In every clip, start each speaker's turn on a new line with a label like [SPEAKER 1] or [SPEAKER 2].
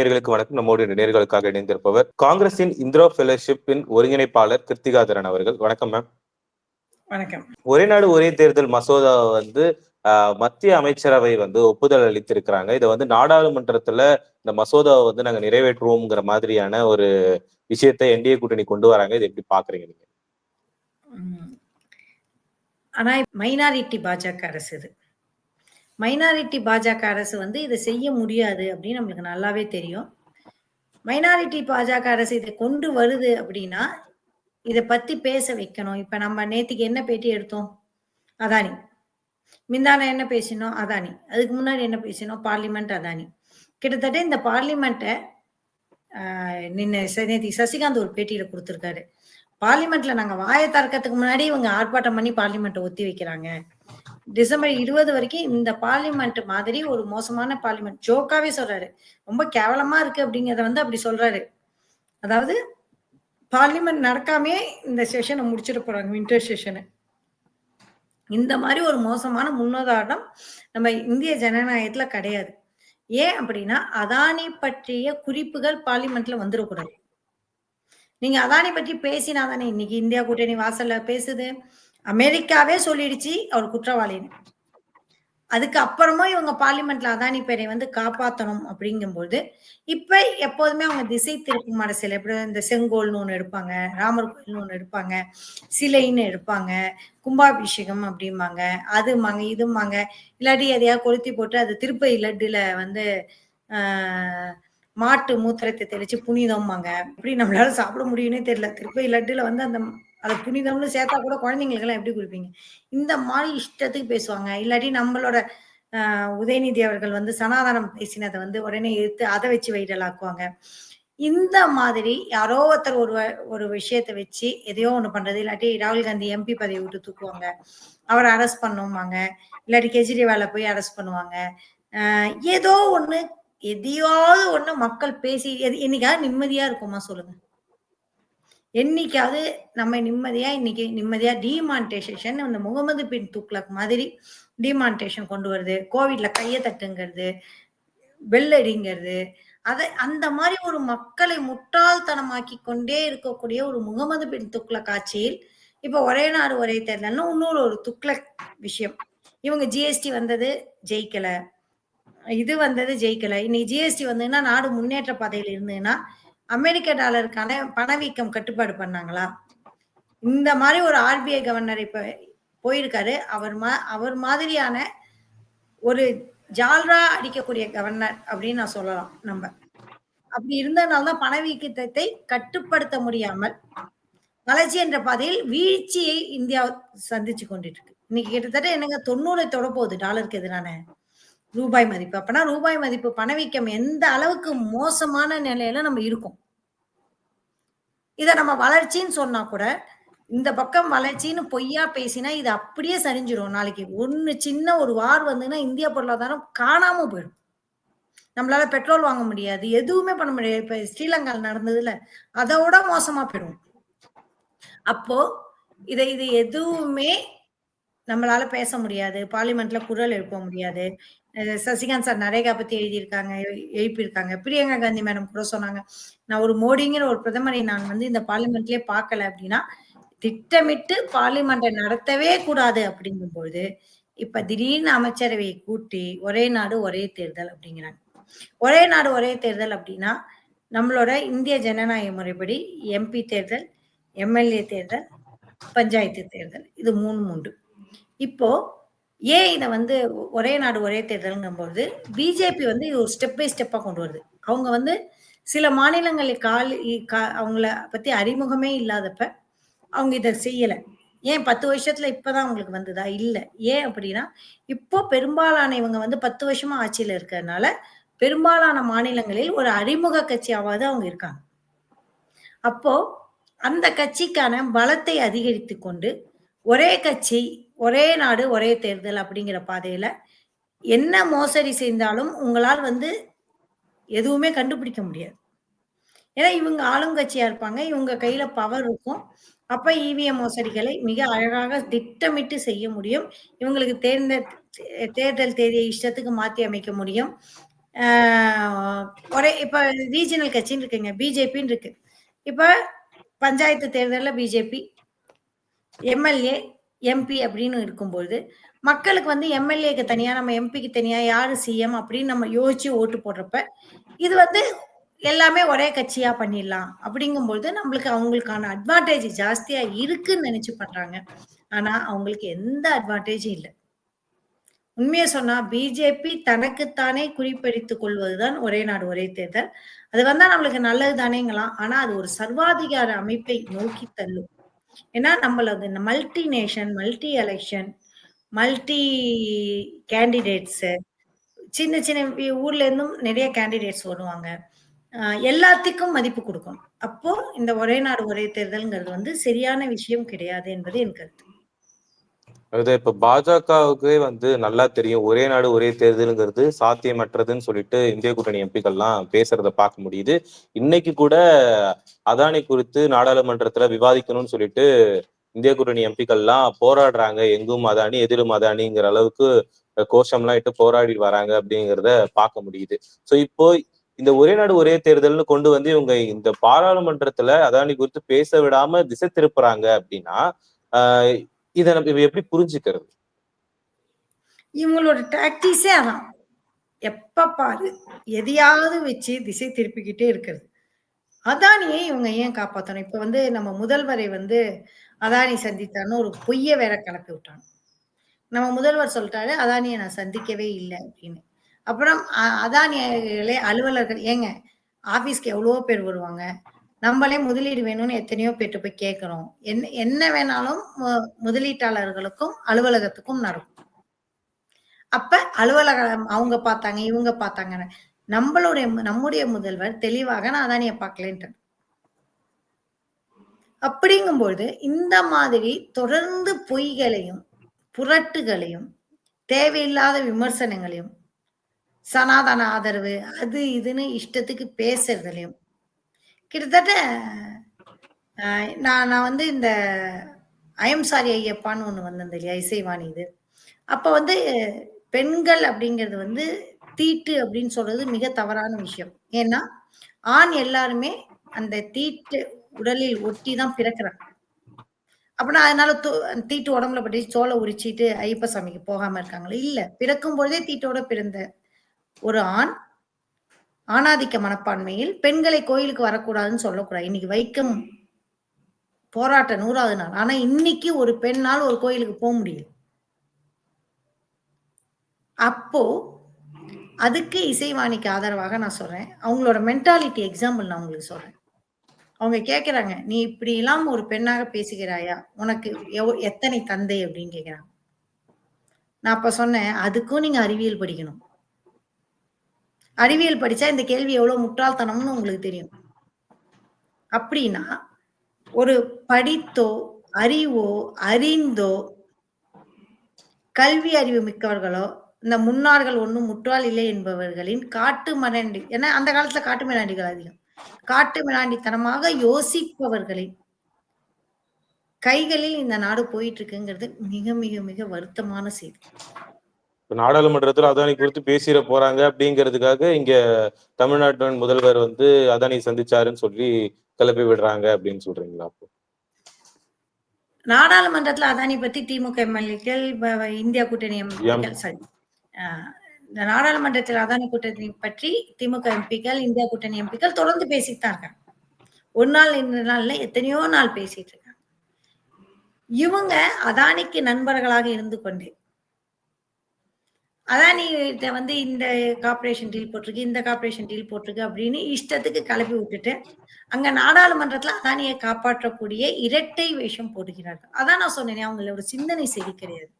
[SPEAKER 1] நேர்களுக்கு வணக்கம். நம்மோடு நேர்களுக்காக இணைந்திருப்பவர் காங்கிரசின் இந்திரா ஃபெலோஷிப்பின் ஒருங்கிணைப்பாளர் கிருத்திகாதரன் அவர்கள். வணக்கம் மேம்
[SPEAKER 2] வணக்கம்.
[SPEAKER 1] ஒரே நாடு ஒரே தேர்தல் மசோதா வந்து மத்திய அமைச்சரவை வந்து ஒப்புதல் அளித்திருக்கிறாங்க. இதை வந்து நாடாளுமன்றத்துல இந்த மசோதாவை வந்து நாங்க நிறைவேற்றுவோம்ங்கிற மாதிரியான ஒரு விஷயத்தை என்டிஏ கூட்டணி கொண்டு வராங்க. இதை எப்படி பாக்குறீங்க நீங்க.
[SPEAKER 2] ஆனா மைனாரிட்டி பாஜக அரசு இது. மைனாரிட்டி பாஜக அரசு வந்து இதை செய்ய முடியாது அப்படின்னு நம்மளுக்கு நல்லாவே தெரியும். மைனாரிட்டி பாஜக அரசு இதை கொண்டு வருது அப்படின்னா இதை பத்தி பேச வைக்கணும். இப்ப நம்ம நேத்திக்கு என்ன பேட்டி எடுத்தோம்? அதானி. மிந்தான என்ன பேசினோம்? அதானி. அதுக்கு முன்னாடி என்ன பேசினோம்? பார்லிமெண்ட் அதானி. கிட்டத்தட்ட இந்த பார்லிமெண்ட்டை நின்ன நேற்று சசிகாந்த் ஒரு பேட்டியில கொடுத்துருக்காரு. பார்லிமெண்ட்ல நாங்க வாயை தர்க்கத்துக்கு முன்னாடி இவங்க ஆர்ப்பாட்டம் பண்ணி பார்லிமெண்ட்டை ஒத்தி வைக்கிறாங்க. டிசம்பர் இருபது வரைக்கும் இந்த பார்லிமெண்ட் மாதிரி ஒரு மோசமான பார்லிமெண்ட் ஜோக்காவே சொல்றாரு. ரொம்ப கேவலமா இருக்கு அப்படிங்கறத வந்து அப்படி சொல்றாரு. அதாவது பார்லிமெண்ட் நடக்காமே இந்த செஷனை முடிச்சிட போறாங்க வின்டர் செஷனை இந்த மாதிரி ஒரு மோசமான முன்னுதாரணம் நம்ம இந்திய ஜனநாயகத்துல கிடையாது. ஏன் அப்படின்னா அதானி பற்றிய குறிப்புகள் பார்லிமெண்ட்ல வந்துடக்கூடாது நீங்க அதானி பற்றி பேசினா தானே இன்னைக்கு இந்தியா கூட்டணி வாசல்ல பேசுது. அமெரிக்காவே சொல்லிடுச்சு அவர் குற்றவாளின்னு. அதுக்கு அப்புறமும் இவங்க பார்லிமெண்ட்ல அதானி பேரை வந்து காப்பாத்தணும் அப்படிங்கும்போது இப்ப எப்போதுமே அவங்க திசை திருப்பும் அரசியல் எப்படி இந்த செங்கோல்னு ஒன்று எடுப்பாங்க ராமர் கோயில்னு ஒன்று எடுப்பாங்க சிலைன்னு எடுப்பாங்க கும்பாபிஷேகம் அப்படிம்பாங்க அதுமாங்க இதுமாங்க இல்லாட்டி எதையா கொளுத்தி போட்டு அது திருப்பதி லட்டுல வந்து ஆஹ் மாட்டு மூத்திரத்தை தெளிச்சு புனிதம்மாங்க எப்படி நம்மளால சாப்பிட முடியும்னே தெரியல. திருப்பதி லட்டுல வந்து அந்த அதை புனிதம்னு சேர்த்தா கூட குழந்தைங்களுக்கு எல்லாம் எப்படி கொடுப்பீங்க? இந்த மாதிரி இஷ்டத்துக்கு பேசுவாங்க. இல்லாட்டி நம்மளோட ஆஹ் உதயநிதி அவர்கள் வந்து சனாதனம் பேசினதை வந்து உடனே எடுத்து அதை வச்சு வைரல் ஆக்குவாங்க இந்த மாதிரி யாரோ ஒருத்தர் ஒரு ஒரு விஷயத்தை வச்சு எதையோ ஒண்ணு பண்றது இல்லாட்டி ராகுல் காந்தி எம்பி பதவி விட்டு தூக்குவாங்க. அவரை அரெஸ்ட் பண்ணுவாங்க இல்லாட்டி கெஜ்ரிவாலை போய் அரெஸ்ட் பண்ணுவாங்க. ஆஹ் ஏதோ ஒண்ணு எதையாவது ஒண்ணு மக்கள் பேசி எது- என்னைக்காவது நிம்மதியா இருக்குமா சொல்லுங்க. என்னைக்காவது நம்ம நிம்மதியா இன்னைக்கு நிம்மதியா டிமான்டேஷன் அந்த முகமது பின் துக்ளக் மாதிரி டிமான்டேஷன் கொண்டு வருது. கோவிட்ல கையை தட்டுங்கிறது வெள்ளடிங்கிறது அதை அந்த மாதிரி ஒரு மக்களை முட்டாள்தனமாக்கி கொண்டே இருக்கக்கூடிய ஒரு முகமது பின் துக்ளக் ஆட்சியில் இப்ப ஒரே நாடு ஒரே தேர்தல்னு இன்னொரு ஒரு துக்ளக் விஷயம். இவங்க ஜிஎஸ்டி வந்தது ஜெயிக்கல. இது வந்தது ஜெயிக்கல. இன்னைக்கு ஜிஎஸ்டி வந்ததுன்னா நாடு முன்னேற்ற பாதையில் இருந்ததுன்னா அமெரிக்க டாலருக்கான பணவீக்கம் கட்டுப்பாடு பண்ணாங்களா? இந்த மாதிரி ஒரு ஆர்பிஐ கவர்னர் இப்ப போயிருக்காரு. அவர் மா அவர் மாதிரியான ஒரு ஜால்ரா அடிக்கக்கூடிய கவர்னர் அப்படின்னு நான் சொல்லலாம் நம்ம. அப்படி இருந்ததுனால்தான் பணவீக்கத்தை கட்டுப்படுத்த முடியாமல் வளர்ச்சி என்ற பாதையில் வீழ்ச்சியை இந்தியா சந்திச்சு கொண்டிருக்கு. இன்னைக்கு கிட்டத்தட்ட என்னங்க தொண்ணூறை தொட போகுது டாலருக்கு எதிரான ரூபாய் மதிப்பு. அப்பனா ரூபாய் மதிப்பு பணவீக்கம் எந்த அளவுக்கு மோசமான நிலையில நம்ம இருக்கோம்? இத நம்ம வளர்ச்சின்னு சொன்னா கூட இந்த பக்கம் வளர்ச்சின்னு பொய்யா பேசினா இது அப்படியே சரிஞ்சிடும் நாளைக்கு ஒன்று சின்ன ஒரு வார் வந்ததுன்னா இந்திய பொருளாதாரம் காணாம போயிடும். நம்மளால பெட்ரோல் வாங்க முடியாது எதுவுமே பண்ண முடியாது. இப்ப ஸ்ரீலங்கால நடந்ததுல அதோட மோசமா போயிடும். அப்போ இதை இது எதுவுமே நம்மளால பேச முடியாது. பார்லிமெண்ட்ல குரல் எழுப்ப முடியாது. சசிகாந்த் சார் நரேகா பத்தி எழுதியிருக்காங்க எழுப்பியிருக்காங்க. பிரியங்கா காந்தி மேடம் கூட சொன்னாங்க நான் ஒரு மோடிங்கிற ஒரு பிரதமரை நான் வந்து இந்த பார்லிமெண்ட்லயே பார்க்கல அப்படின்னா திட்டமிட்டு பார்லிமெண்ட்டை நடத்தவே கூடாது. அப்படிங்கும்பொழுது இப்ப திடீர்னு அமைச்சரவையை கூட்டி ஒரே நாடு ஒரே தேர்தல் அப்படிங்கிறாங்க. ஒரே நாடு ஒரே தேர்தல் அப்படின்னா நம்மளோட இந்திய ஜனநாயக முறைப்படி எம்பி தேர்தல் எம்எல்ஏ தேர்தல் பஞ்சாயத்து தேர்தல் இது மூணு மூன்று. இப்போ ஏன் இதை வந்து ஒரே நாடு ஒரே தேர்தல்ங்கும்போது பிஜேபி வந்து இது ஒரு ஸ்டெப் பை ஸ்டெப்பாக கொண்டு வருது. அவங்க வந்து சில மாநிலங்களில் கால் இ- கா- அவங்கள பற்றி அறிமுகமே இல்லாதப்ப அவங்க இதை செய்யலை. ஏன் பத்து வருஷத்துல இப்பதான் அவங்களுக்கு வந்ததா? இல்லை. ஏன் அப்படின்னா இப்போ பெரும்பாலான இவங்க வந்து பத்து வருஷமா ஆட்சியில இருக்கிறதுனால பெரும்பாலான மாநிலங்களில் ஒரு அறிமுக கட்சியாவது அவங்க இருக்காங்க. அப்போ அந்த கட்சிக்கான பலத்தை அதிகரித்து கொண்டு ஒரே கட்சி ஒரே நாடு ஒரே தேர்தல் அப்படிங்கிற பாதையில என்ன மோசடி செய்தாலும் உங்களால் வந்து எதுவுமே கண்டுபிடிக்க முடியாது. ஏன்னா இவங்க ஆளுங்கட்சியா இருப்பாங்க. இவங்க கையில பவர் இருக்கும். அப்ப இவிஎம் மோசடிகளை மிக அழகாக திட்டமிட்டு செய்ய முடியும். இவங்களுக்கு தேர்ந்த தேர்தல் தேதியை இஷ்டத்துக்கு மாத்தி அமைக்க முடியும். ஒரே இப்ப ரீஜனல் கட்சின்னு இருக்குங்க. பிஜேபின்னு இருக்கு. இப்ப பஞ்சாயத்து தேர்தலில் பிஜேபி எம்எல்ஏ எம்பி அப்படின்னு இருக்கும்போது மக்களுக்கு வந்து எம்எல்ஏக்கு தனியா நம்ம எம்பிக்கு தனியா யாரு சிஎம் அப்படின்னு நம்ம யோசிச்சு ஓட்டு போடுறப்ப இது வந்து எல்லாமே ஒரே கட்சியா பண்ணிடலாம் அப்படிங்கும்போது நம்மளுக்கு அவங்களுக்கான அட்வான்டேஜ் ஜாஸ்தியா இருக்குன்னு நினைச்சு பண்றாங்க. ஆனா அவங்களுக்கு எந்த அட்வான்டேஜும் இல்லை. உண்மையை சொன்னா பிஜேபி தனக்குத்தானே குறிப்பெடுத்துக் கொள்வதுதான் ஒரே நாடு ஒரே தேர்தல். அது வந்தா நம்மளுக்கு நல்லது தானேங்களாம் ஆனா அது ஒரு சர்வாதிகார அமைப்பை நோக்கி தள்ளும். ஏன்னா நம்மளது இந்த multi nation multi election multi candidates சின்ன சின்ன வி- ஊர்ல இருந்தும் நிறைய கேண்டிடேட்ஸ் வருவாங்க. ஆஹ் எல்லாத்துக்கும் மதிப்பு கொடுக்கும். அப்போ இந்த ஒரே நாடு ஒரே தேர்தல்ங்கிறது வந்து சரியான விஷயம் கிடையாது என்பது என் கருத்து.
[SPEAKER 1] அது இப்ப பாஜகவுக்கே வந்து நல்லா தெரியும். ஒரே நாடு ஒரே தேர்தலுங்கிறது சாத்தியமற்றதுன்னு சொல்லிட்டு இந்திய கூட்டணி எம்பிக்கள்லாம் பேசுறத பார்க்க முடியுது. இன்னைக்கு கூட அதானி குறித்து நாடாளுமன்றத்துல விவாதிக்கணும்னு சொல்லிட்டு இந்திய கூட்டணி எம்பிக்கள்லாம் போராடுறாங்க. எங்கும் அதானி எதிரும் அதானிங்கிற அளவுக்கு கோஷம்லாம் இட்டு போராடி வராங்க அப்படிங்கிறத பார்க்க முடியுது. சோ இப்போ இந்த ஒரே நாடு ஒரே தேர்தல்னு கொண்டு வந்து இவங்க இந்த பாராளுமன்றத்துல அதானி குறித்து பேச விடாம திசை திருப்புறாங்க அப்படின்னா இதை நம்ம எப்படி புரிஞ்சுக்கிறது?
[SPEAKER 2] இவங்களோட டாக்டிஸே அதான். எப்ப பாரு எதையாவது வச்சு திசை திருப்பிக்கிட்டே இருக்கிறது. அதானியை இவங்க ஏன் காப்பாத்தணும்? இப்ப வந்து நம்ம முதல்வரை வந்து அதானி சந்தித்தான்னு ஒரு பொய்ய வேற கலப்பி விட்டாங்க. நம்ம முதல்வர் சொல்லிட்டாரு அதானியை நான் சந்திக்கவே இல்லை அப்படின்னு. அப்புறம் அதானியர்களே அலுவலர்கள் ஏங்க ஆபீஸ்க்கு எவ்வளவோ பேர் வருவாங்க. நம்மளே முதலீடு வேணும்னு எத்தனையோ பேர்ட்டு போய் கேட்கிறோம் என்ன என்ன வேணாலும் மு- முதலீட்டாளர்களுக்கும் அலுவலகத்துக்கும் நடக்கும். அப்ப அலுவலகம் அவங்க பார்த்தாங்க இவங்க பார்த்தாங்கன்னு. நம்மளுடைய நம்முடைய முதல்வர் தெளிவாக நான் அதானிய பார்க்கலன்ட்டு. அப்படிங்கும்பொழுது இந்த மாதிரி தொடர்ந்து பொய்களையும் புரட்டுகளையும் தேவையில்லாத விமர்சனங்களையும் சனாதன ஆதரவு அது இதுன்னு இஷ்டத்துக்கு பேசுறதுலையும் கிட்டத்தட்ட நான் நான் வந்து இந்த அயம்சாரி ஐயப்பான்னு ஒன்று வந்தது இல்லையா இசைவாணி இது. அப்போ வந்து பெண்கள் அப்படிங்கிறது வந்து தீட்டு அப்படின்னு சொல்றது மிக தவறான விஷயம். ஏன்னா ஆண் எல்லாருமே அந்த தீட்டு உடலில் ஒட்டி தான் பிறக்கிறாங்க. அப்படின்னா அதனால தூ- அந்த தீட்டு உடம்புல பட்டு சோலை உரிச்சிட்டு ஐயப்ப சாமிக்கு போகாம இருக்காங்களே? இல்ல பிறக்கும் பொழுதே தீட்டோட பிறந்த ஒரு ஆண் ஆணாதிக்க மனப்பான்மையில் பெண்களை கோயிலுக்கு வரக்கூடாதுன்னு சொல்லக்கூடாது. இன்னைக்கு வைக்கம் போராட்ட நூறாவது நாள். ஆனா இன்னைக்கு ஒரு பெண்ணால் ஒரு கோயிலுக்கு போக முடியும் அப்போ அதுக்கு இசைவாணிக்கு ஆதரவாக நான் சொல்றேன். அவங்களோட மென்டாலிட்டி எக்ஸாம்பிள் நான் உங்களுக்கு சொல்றேன். அவங்க கேக்குறாங்க நீ இப்படி எல்லாம் ஒரு பெண்ணாக பேசுகிறாயா? உனக்கு எவ் எத்தனை தந்தை? அப்படின்னு கேக்குறாங்க. நான் அப்ப சொன்னேன் அதுக்கும் நீங்க அறிவியல் படிக்கணும். அறிவியல் படிச்சா இந்த கேள்வி எவ்வளவு முட்டாள்தனம்னு உங்களுக்கு தெரியும். அப்படின்னா ஒரு படித்தோ அறிவோ அறிந்தோ கல்வி அறிவு மிக்கவர்களோ இந்த முன்னார்கள் ஒன்றும் முற்றால் இல்லை என்பவர்களின் காட்டு மிராண்டி ஏன்னா அந்த காலத்துல காட்டு மிராண்டிகள் அதிகம். காட்டு மிராண்டித்தனமாக யோசிப்பவர்களின் கைகளில் இந்த நாடு போயிட்டு இருக்குங்கிறது மிக மிக மிக வருத்தமான செய்தி.
[SPEAKER 1] இப்ப நாடாளுமன்றத்துல அதானி குறித்து பேசிட போறாங்க அப்படிங்கிறதுக்காக இங்க தமிழ்நாட்டின் முதல்வர் வந்து அதானி சந்திச்சாருன்னு சொல்லி கிளப்பி விடுறாங்க அப்படின்னு சொல்றீங்களா அப்போ?
[SPEAKER 2] நாடாளுமன்றத்துல அதானி பத்தி திமுக எம்எல்ஏக்கள் இந்தியா கூட்டணி எம்எல்ஏக்கள் சாரி இந்த நாடாளுமன்றத்தில் அதானி கூட்டணி பற்றி திமுக எம்பிக்கள் இந்தியா கூட்டணி எம்பிக்கள் தொடர்ந்து பேசிட்டு தான் இருக்காங்க. ஒரு நாள் இந்த நாள்ல எத்தனையோ நாள் பேசிட்டு இருக்காங்க. இவங்க அதானிக்கு நண்பர்களாக இருந்து கொண்டு அதான் கிட்ட வந்து இந்த கார்பரேஷன் டீல் போட்டிருக்கு இந்த கார்பரேஷன் டீல் போட்டிருக்கு அப்படின்னு இஷ்டத்துக்கு கிளப்பி விட்டுட்டு அங்க நாடாளுமன்றத்துல அதானியை காப்பாற்றக்கூடிய இரட்டை வேஷம் போடுகிறார்கள் அதான் நான் சொன்னேனே அவங்களோட சிந்தனை சரி கிடையாது.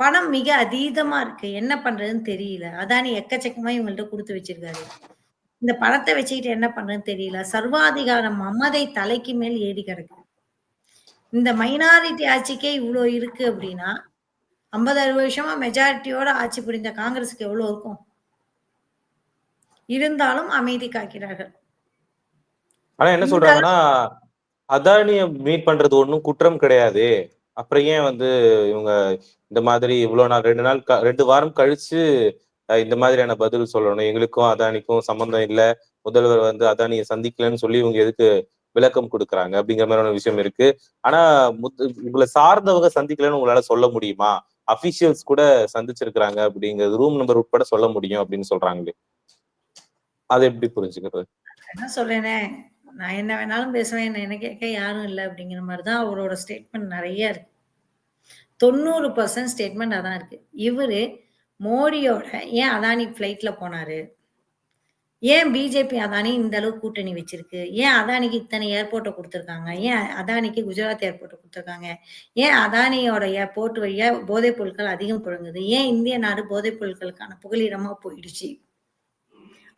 [SPEAKER 2] பணம் மிக அதீதமா இருக்கு. என்ன பண்றதுன்னு தெரியல. அதானி எக்கச்சக்கமா இவங்கள்ட்ட கொடுத்து வச்சிருக்காரு. இந்த பணத்தை வச்சுக்கிட்டு என்ன பண்றதுன்னு தெரியல. சர்வாதிகாரம் மமதை தலைக்கு மேல் ஏறி கிடக்கு. இந்த மைனாரிட்டி ஆட்சிக்கே இவ்வளோ இருக்கு அப்படின்னா ஐம்பது அறுபது வருஷமா மெஜாரிட்டியோட ஆட்சி புரிந்த காங்கிரஸுக்கு எவ்வளவு இருக்கும்? இருந்தாலும் அமைதி காக்கிறார்கள்.
[SPEAKER 1] ஆனா என்ன சொல்றாங்கன்னா அதானிய மீட் பண்றது ஒண்ணும் குற்றம் கிடையாது. அப்புறம் ஏன் வந்து இவங்க இந்த மாதிரி இவ்வளவு நாள் ரெண்டு நாள் ரெண்டு வாரம் கழிச்சு இந்த மாதிரியான பதில் சொல்லணும். எங்களுக்கும் அதானிக்கும் சம்பந்தம் இல்ல. முதல்வர் வந்து அதானியை சந்திக்கலன்னு சொல்லி இவங்க எதுக்கு விளக்கம் கொடுக்குறாங்க அப்படிங்கிற மாதிரியான விஷயம் இருக்கு. ஆனா இவங்களை சார்ந்தவங்க சந்திக்கலன்னு உங்களால சொல்ல முடியுமா? அபிஷியல்ஸ் கூட சந்திச்சிருக்கிறாங்க அப்படிங்கிறது ரூம் நம்பர் உட்பட சொல்ல முடியும் அப்படின்னு சொல்றாங்களே. அதை எப்படி புரிஞ்சுக்கிறது?
[SPEAKER 2] என்ன சொல்றேனே? நான் என்ன வேணாலும் பேசுவேன். என்ன என்ன கேட்க யாரும் இல்லை அப்படிங்கிற மாதிரி தான் அவரோட ஸ்டேட்மெண்ட் நிறைய இருக்கு. தொண்ணூறு பர்சன்ட் ஸ்டேட்மெண்ட் அதான் இருக்கு. இவரு மோடியோட ஏன் அதானி ஃப்ளைட்ல போனாரு? ஏன் பிஜேபி அதானி இந்த அளவு கூட்டணி வச்சிருக்கு? ஏன் அதானிக்கு இத்தனை ஏர்போர்ட்டை கொடுத்துருக்காங்க? ஏன் அதானிக்கு குஜராத் ஏர்போர்ட்டை கொடுத்துருக்காங்க? ஏன் அதானியோட ஏர்போர்ட் வழியா போதைப் பொருட்கள் அதிகம் புழங்குது? ஏன் இந்திய நாடு போதைப் பொருட்களுக்கான புகலிடமா போயிடுச்சு?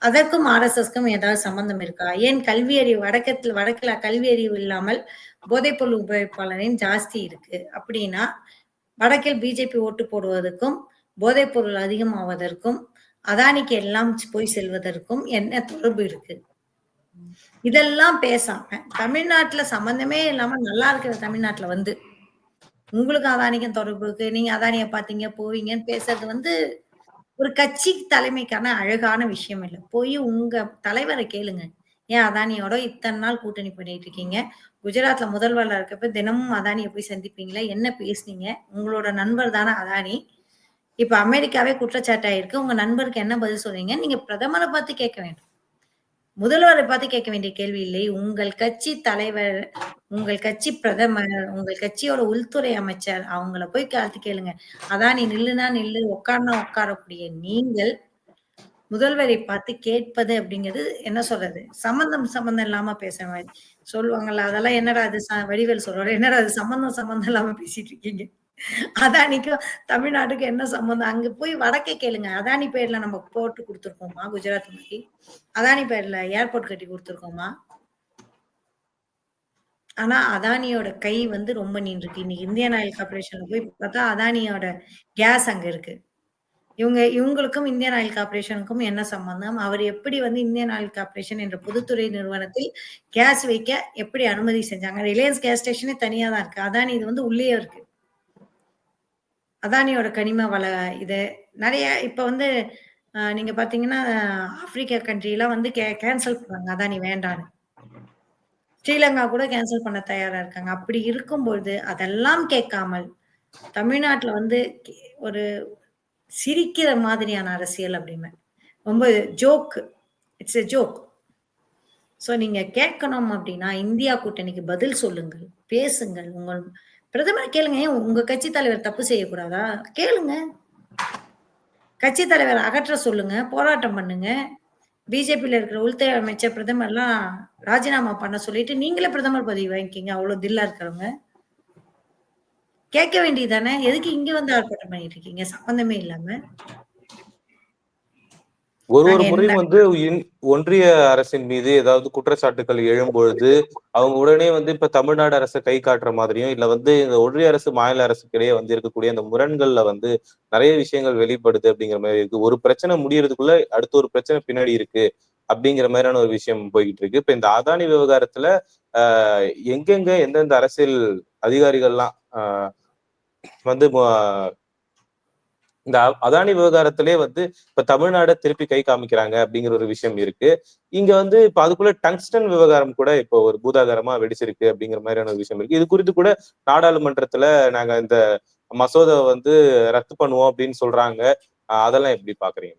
[SPEAKER 2] அதற்கும் ஆர்எஸ்எஸ்க்கும் ஏதாவது சம்பந்தம் இருக்கா? ஏன் கல்வி அறிவு வடக்கத்தில் வடக்கில் கல்வி அறிவு இல்லாமல் போதைப்பொருள் உபயோகிப்பாளரின் ஜாஸ்தி இருக்கு? அப்படின்னா வடக்கில் பிஜேபி ஓட்டு போடுவதற்கும் போதைப்பொருள் அதிகமாவதற்கும் அதானிக்கு எல்லாம் போய் செல்வதற்கும் என்ன தொடர்பு இருக்கு? இதெல்லாம் பேசாம தமிழ்நாட்டுல சம்பந்தமே இல்லாம நல்லா இருக்கிற தமிழ்நாட்டுல வந்து உங்களுக்கு அதானிக்கும் தொடர்பு இருக்கு நீங்க அதானிய பாத்தீங்க போவீங்கன்னு பேசுறது வந்து ஒரு கட்சி தலைமைக்கான அழகான விஷயம் இல்லை. போய் உங்க தலைவரை கேளுங்க. ஏன் அதானியோட இத்தனை நாள் கூட்டணி பண்ணிட்டு இருக்கீங்க? குஜராத்ல முதல்வர்ல இருக்கப்ப தினமும் அதானியை போய் சந்திப்பீங்களா? என்ன பேசுனீங்க? உங்களோட நண்பர் தானே அதானி. இப்ப அமெரிக்காவே குற்றச்சாட்டாயிருக்கு. உங்க நண்பருக்கு என்ன பதில் சொல்றீங்க நீங்க பிரதமரை பார்த்து கேட்க வேண்டும். முதல்வரை பார்த்து கேட்க வேண்டிய கேள்வி இல்லை. உங்கள் கட்சி தலைவர் உங்கள் கட்சி பிரதமர் உங்கள் கட்சியோட உள்துறை அமைச்சர் அவங்கள போய் காத்து கேளுங்க. அதான் நீ நில்லுனா நில்லு உட்கார்னா உட்காரக்கூடிய நீங்கள் முதல்வரை பார்த்து கேட்பது அப்படிங்கிறது என்ன சொல்றது? சம்பந்தம் சம்பந்தம் இல்லாம பேச மாதிரி. சொல்லுவாங்கல்ல அதெல்லாம் என்னடா அது ச- வடிவேல் சொல்றாரு. என்னடா அது சம்பந்தம் சம்பந்தம் இல்லாம பேசிட்டு இருக்கீங்க? அதானிக்கும் தமிழ்நாட்டுக்கு என்ன சம்பந்தம்? அங்க போய் வடக்கே கேளுங்க. அதானி பேர்ல நம்ம போட்டு கொடுத்துருக்கோமா குஜராத் மாதிரி? அதானி பேர்ல ஏர்போர்ட் கட்டி கொடுத்துருக்கோமா? ஆனா அதானியோட கை வந்து ரொம்ப நீண்டிருக்கு. இன்னைக்கு இந்தியன் ஆயில் கார்பரேஷன்ல போய் பார்த்தா அதானியோட கேஸ் அங்க இருக்கு. இவங்க இவங்களுக்கும் இந்தியன் ஆயில் கார்பரேஷனுக்கும் என்ன சம்பந்தம்? அவர் எப்படி வந்து இந்தியன் ஆயில் கார்பரேஷன் என்ற பொதுத்துறை நிறுவனத்தில் கேஸ் வைக்க எப்படி அனுமதி செஞ்சாங்க? ரிலையன்ஸ் கேஸ் ஸ்டேஷனே தனியா தான் இருக்கு. அதானி இது வந்து உள்ளேயே இருக்கு. அதானியோட கனிம வள இது நிறைய இப்ப வந்து அஹ், நீங்க பாத்தீங்கன்னா ஆப்பிரிக்கா கண்ட்ரி எல்லாம் வந்து கேன்சல் பண்றாங்க அதானி வேண்டான்னு. ஸ்ரீலங்கா கூட கேன்சல் பண்ண தயாரா இருக்காங்க. அப்படி இருக்கும்பொழுது அதெல்லாம் கேட்காமல் தமிழ்நாட்டுல வந்து கே- ஒரு சிரிக்கிற மாதிரியான அரசியல் அப்படின்னு. ரொம்ப joke it's a joke so நீங்க கேட்கணும் அப்படின்னா இந்தியா கூட்டணிக்கு பதில் சொல்லுங்கள். பேசுங்கள். உங்கள் பிரதமர் கேளுங்க ஏன் உங்க கட்சி தலைவர் தப்பு செய்யக்கூடாதா? கேளுங்க. கட்சி தலைவர் அகற்ற சொல்லுங்க போராட்டம் பண்ணுங்க. பிஜேபியில இருக்கிற உள்துறை அமைச்சர் பிரதமர்லாம் ராஜினாமா பண்ண சொல்லிட்டு நீங்களே பிரதமர் பதவி வாங்கிக்கிங்க அவ்வளவு தில்லா இருக்கிறவங்க. கேட்க வேண்டியதானே எதுக்கு இங்க வந்து ஆர்ப்பாட்டம் பண்ணிட்டு இருக்கீங்க? சம்பந்தமே இல்லாம.
[SPEAKER 1] ஒரு ஒரு முறையும் வந்து ஒன்றிய அரசின் மீது ஏதாவது குற்றச்சாட்டுகள் எழும்பொழுது அவங்க உடனே வந்து இப்ப தமிழ்நாடு அரசை கை காட்டுற மாதிரியும் இல்ல வந்து இந்த ஒன்றிய அரசு மாநில அரசுக்கு இடையே வந்து இருக்கக்கூடிய அந்த முரண்கள்ல வந்து நிறைய விஷயங்கள் வெளிப்படுது அப்படிங்கிற மாதிரி இருக்கு. ஒரு பிரச்சனை முடியறதுக்குள்ள அடுத்த ஒரு பிரச்சனை பின்னாடி இருக்கு அப்படிங்கிற மாதிரியான ஒரு விஷயம் போய்கிட்டு இருக்கு. இப்ப இந்த அதானி விவகாரத்துல ஆஹ் எங்கெங்க எந்தெந்த அரசியல் அதிகாரிகள்லாம் ஆஹ் வந்து இந்த அதானி விவகாரத்திலே வந்து இப்ப தமிழ்நாட திருப்பி கை காமிக்கிறாங்க அப்படிங்கிற ஒரு விஷயம் இருக்கு. இங்க வந்து இப்ப அதுக்குள்ள டங்ஸ்டன் விவகாரம் கூட இப்போ ஒரு பூதாகரமா வெடிச்சிருக்கு அப்படிங்கிற மாதிரியான ஒரு விஷயம் இருக்கு. இது குறித்து கூட நாடாளுமன்றத்துல நாங்க இந்த மசோதாவை வந்து ரத்து பண்ணுவோம் அப்படின்னு சொல்றாங்க. அதெல்லாம் எப்படி பாக்குறீங்க?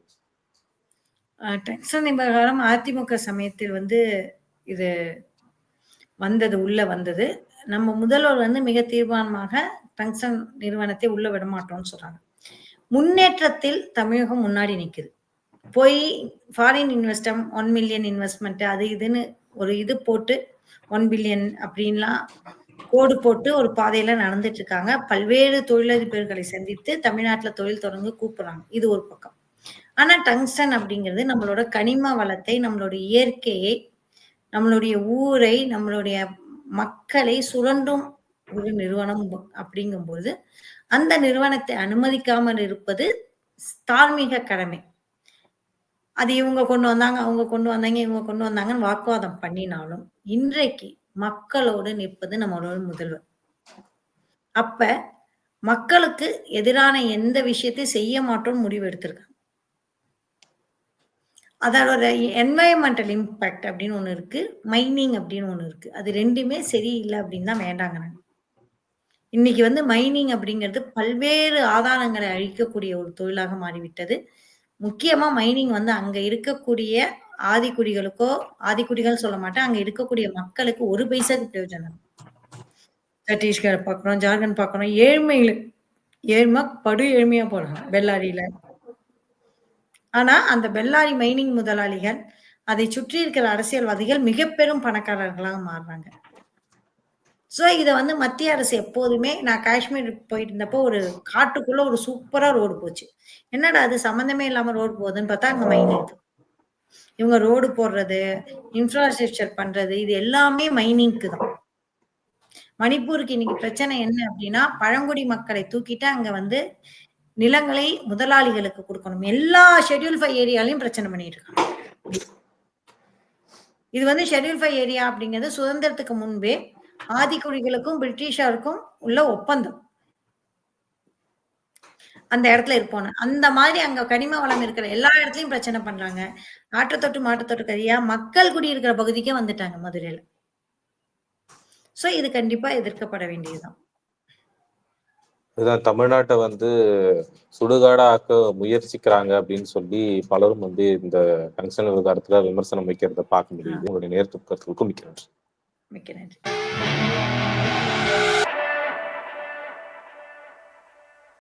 [SPEAKER 2] டங்ஸ்டன் விவகாரம் அதிமுக சமயத்தில் வந்து இது வந்தது உள்ள வந்தது. நம்ம முதல்வர் வந்து மிக தீர்மானமாக டங்ஸ்டன் நிறுவனத்தை உள்ள விட மாட்டோம்னு சொல்றாங்க. முன்னேற்றத்தில் தமிழகம் முன்னாடி நிற்குது போய் foreign investment one million investment அது இதுன்னு ஒரு இது போட்டு ஒன் பில்லியன் அப்படின்லாம் கோடு போட்டு ஒரு பாதையில நடந்துட்டு இருக்காங்க. பல்வேறு தொழிலதிபர்களை சந்தித்து தமிழ்நாட்டுல தொழில் தொடங்க கூப்பிடுறாங்க. இது ஒரு பக்கம். ஆனா டங்ஸ்டன் அப்படிங்கிறது நம்மளோட கனிம வளத்தை நம்மளுடைய இயற்கையை நம்மளுடைய ஊரை நம்மளுடைய மக்களை சுரண்டும் ஒரு நிறுவனம் அப்படிங்கும்போது அந்த நிறுவனத்தை அனுமதிக்காமல் இருப்பது தார்மீக கடமை அது இவங்க கொண்டு வந்தாங்க அவங்க கொண்டு வந்தாங்க இவங்க கொண்டு வந்தாங்கன்னு வாக்குவாதம் பண்ணினாலும் இன்றைக்கு மக்களோடு நிற்பது நம்மளோட முதல்வர் அப்ப மக்களுக்கு எதிரான எந்த விஷயத்தையும் செய்ய மாட்டோம்னு முடிவு எடுத்திருக்காங்க அதோட என்வாயன்மெண்டல் இம்பேக்ட் அப்படின்னு ஒன்று இருக்கு. மைனிங் அப்படின்னு ஒன்று இருக்கு. அது ரெண்டுமே சரியில்லை அப்படின்னு தான் வேண்டாங்குறாங்க. இன்னைக்கு வந்து மைனிங் அப்படிங்கிறது பல்வேறு ஆதாரங்களை அழிக்கக்கூடிய ஒரு தொழிலாக மாறிவிட்டது. முக்கியமா மைனிங் வந்து அங்க இருக்கக்கூடிய ஆதிக்குடிகளுக்கோ ஆதிக்குடிகள் சொல்ல மாட்டேன். அங்க இருக்கக்கூடிய மக்களுக்கு ஒரு பைசாக்கு பிரயோஜனம் இல்ல. சத்தீஸ்கர் பார்க்குறோம், ஜார்க்கண்ட் பார்க்குறோம். ஏழ்மையில ஏழ்மை படு ஏழ்மையா போறாங்க பெல்லாரியில. ஆனா அந்த பெல்லாரி மைனிங் முதலாளிகள், அதை சுற்றி இருக்கிற அரசியல்வாதிகள் மிக பெரும் பணக்காரர்களாக மாறுறாங்க. ஸோ இதை வந்து மத்திய அரசு எப்போதுமே நான் காஷ்மீர் இருந்தப்போ ஒரு காட்டுக்குள்ள ஒரு சூப்பரா ரோடு போச்சு. என்னடா அது சம்மந்தமே இல்லாம ரோடு போகுதுன்னு பார்த்தா அங்க மைனிங். இவங்க ரோடு போடுறது, இன்ஃப்ராஸ்ட்ரக்சர் பண்றது இது எல்லாமே மைனிங்க்கு தான். மணிப்பூருக்கு இன்னைக்கு பிரச்சனை என்ன அப்படின்னா, பழங்குடி மக்களை தூக்கிட்டு அங்க வந்து நிலங்களை முதலாளிகளுக்கு கொடுக்கணும் எல்லா ஷெட்யூல் ஃபைவ் ஏரியாலையும் பிரச்சனை பண்ணிட்டு இருக்காங்க. இது வந்து ஷெட்யூல் ஃபைவ் ஏரியா அப்படிங்கிறது சுதந்திரத்துக்கு முன்பே ஆதிக்குடிகளுக்கும், பிரிட்டிஷாருக்கும் உள்ள ஒப்பந்தம். அந்த இடத்துல இருப்போம்னு. அந்த மாதிரி அங்க கனிம வளம் இருக்கிற எல்லா இடத்துலயும் பிரச்சனை பண்றாங்க. ஆட்ட தொட்டு மாட்ட தொட்டு கரியா மக்கள் குடியிருக்கிற பகுதிக்கே வந்துட்டாங்க மதுரையில. சோ இது கண்டிப்பா எதிர்க்கப்பட வேண்டியதுதான்.
[SPEAKER 1] இதுதான் தமிழ்நாட்ட வந்து சுடுகாடா ஆக்க முயற்சிக்கிறாங்க அப்படின்னு சொல்லி பலரும் வந்து இந்த கனெக்ஷன் விவகாரத்துல விமர்சனம் வைக்கிறத பார்க்க முடியுது. உங்களுடைய நேரத்துக்கு மிக்க நன்றி.
[SPEAKER 2] மிக்க நன்றி. Thank you.